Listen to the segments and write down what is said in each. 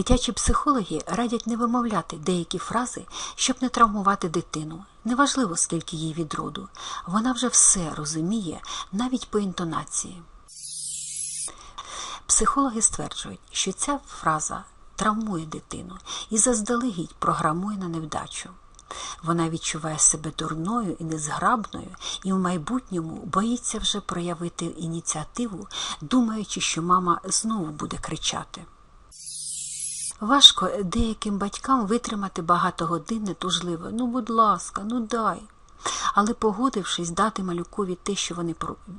Дитячі психологи радять не вимовляти деякі фрази, щоб не травмувати дитину. Неважливо, скільки їй від роду. Вона вже все розуміє, навіть по інтонації. Психологи стверджують, що ця фраза травмує дитину і заздалегідь програмує на невдачу. Вона відчуває себе дурною і незграбною, і в майбутньому боїться вже проявити ініціативу, думаючи, що мама знову буде кричати. Важко деяким батькам витримати багато годин нетужливо. Ну, будь ласка, ну дай. Але, погодившись дати малюкові те, що вони,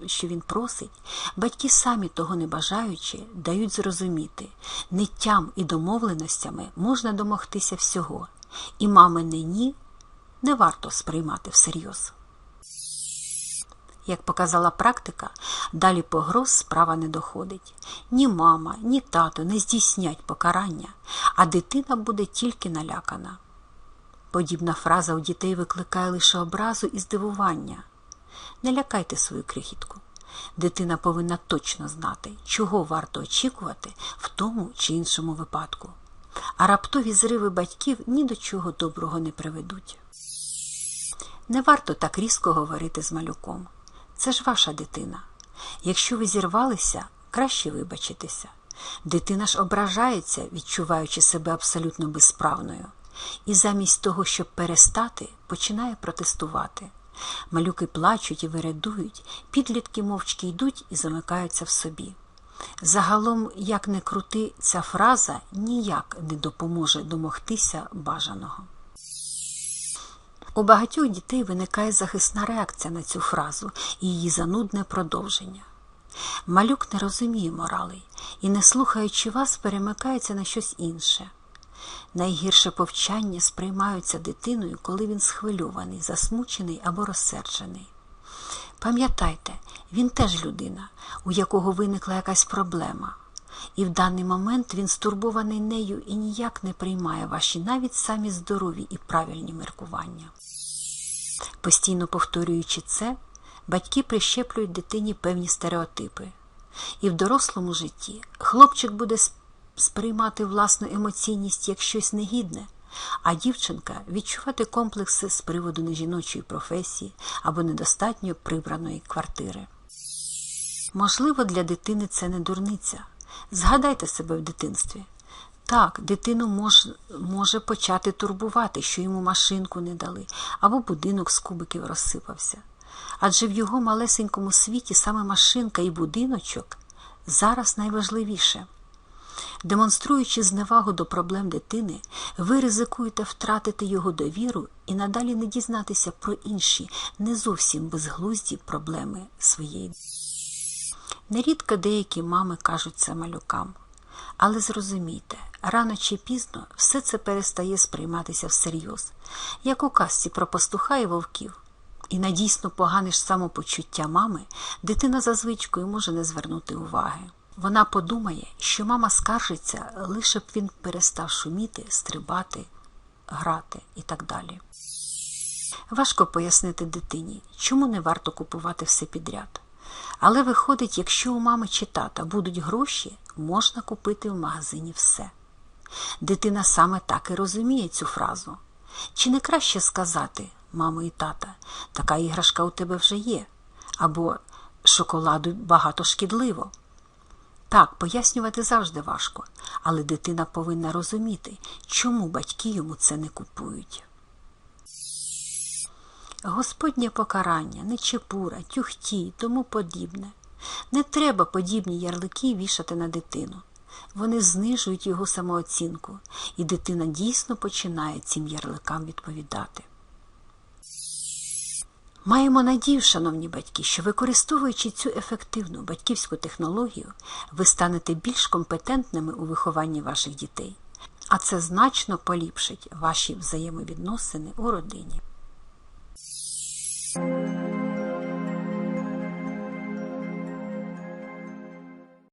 що він просить, батьки самі того не бажаючи, дають зрозуміти, ниттям і домовленостями можна домогтися всього, і мамине ні не варто сприймати всерйоз. Як показала практика, далі погроз справа не доходить. Ні мама, ні тато не здійснять покарання, а дитина буде тільки налякана. Подібна фраза у дітей викликає лише образу і здивування. Не лякайте свою крихітку. Дитина повинна точно знати, чого варто очікувати в тому чи іншому випадку. А раптові зриви батьків ні до чого доброго не приведуть. Не варто так різко говорити з малюком. Це ж ваша дитина. Якщо ви зірвалися, краще вибачитися. Дитина ж ображається, відчуваючи себе абсолютно безправною, і замість того, щоб перестати, починає протестувати. Малюки плачуть і вирадують, підлітки мовчки йдуть і замикаються в собі. Загалом, як не крути, ця фраза ніяк не допоможе домогтися бажаного. У багатьох дітей виникає захисна реакція на цю фразу і її занудне продовження. Малюк не розуміє моралей і, не слухаючи вас, перемикається на щось інше. Найгірше повчання сприймаються дитиною, коли він схвильований, засмучений або розсерджений. Пам'ятайте, він теж людина, у якого виникла якась проблема, і в даний момент він стурбований нею і ніяк не приймає ваші навіть самі здорові і правильні міркування. Постійно повторюючи це, батьки прищеплюють дитині певні стереотипи. І в дорослому житті хлопчик буде сприймати власну емоційність як щось негідне, а дівчинка відчувати комплекси з приводу нежіночої професії або недостатньо прибраної квартири. Можливо, для дитини це не дурниця. Згадайте себе в дитинстві. Так, дитину мож, може почати турбувати, що йому машинку не дали, або будинок з кубиків розсипався. Адже в його малесенькому світі саме машинка і будиночок зараз найважливіше. Демонструючи зневагу до проблем дитини, ви ризикуєте втратити його довіру і надалі не дізнатися про інші, не зовсім безглузді проблеми своєї. Нерідко деякі мами кажуть це малюкам. Але зрозумійте, рано чи пізно все це перестає сприйматися всерйоз, як у казці про пастуха і вовків. І на дійсно погане ж самопочуття мами дитина за звичкою може не звернути уваги. Вона подумає, що мама скаржиться, лише б він перестав шуміти, стрибати, грати і так далі. Важко пояснити дитині, чому не варто купувати все підряд. Але виходить, якщо у мами чи тата будуть гроші, можна купити в магазині все. Дитина саме так і розуміє цю фразу. Чи не краще сказати, мамо і тата, така іграшка у тебе вже є, або шоколаду багато шкідливо. Так, пояснювати завжди важко, але дитина повинна розуміти, чому батьки йому це не купують. Господнє покарання, нечепура, тюхті і тому подібне. Не треба подібні ярлики вішати на дитину. Вони знижують його самооцінку, і дитина дійсно починає цим ярликам відповідати. Маємо надію, шановні батьки, що використовуючи цю ефективну батьківську технологію, ви станете більш компетентними у вихованні ваших дітей, а це значно поліпшить ваші взаємовідносини у родині.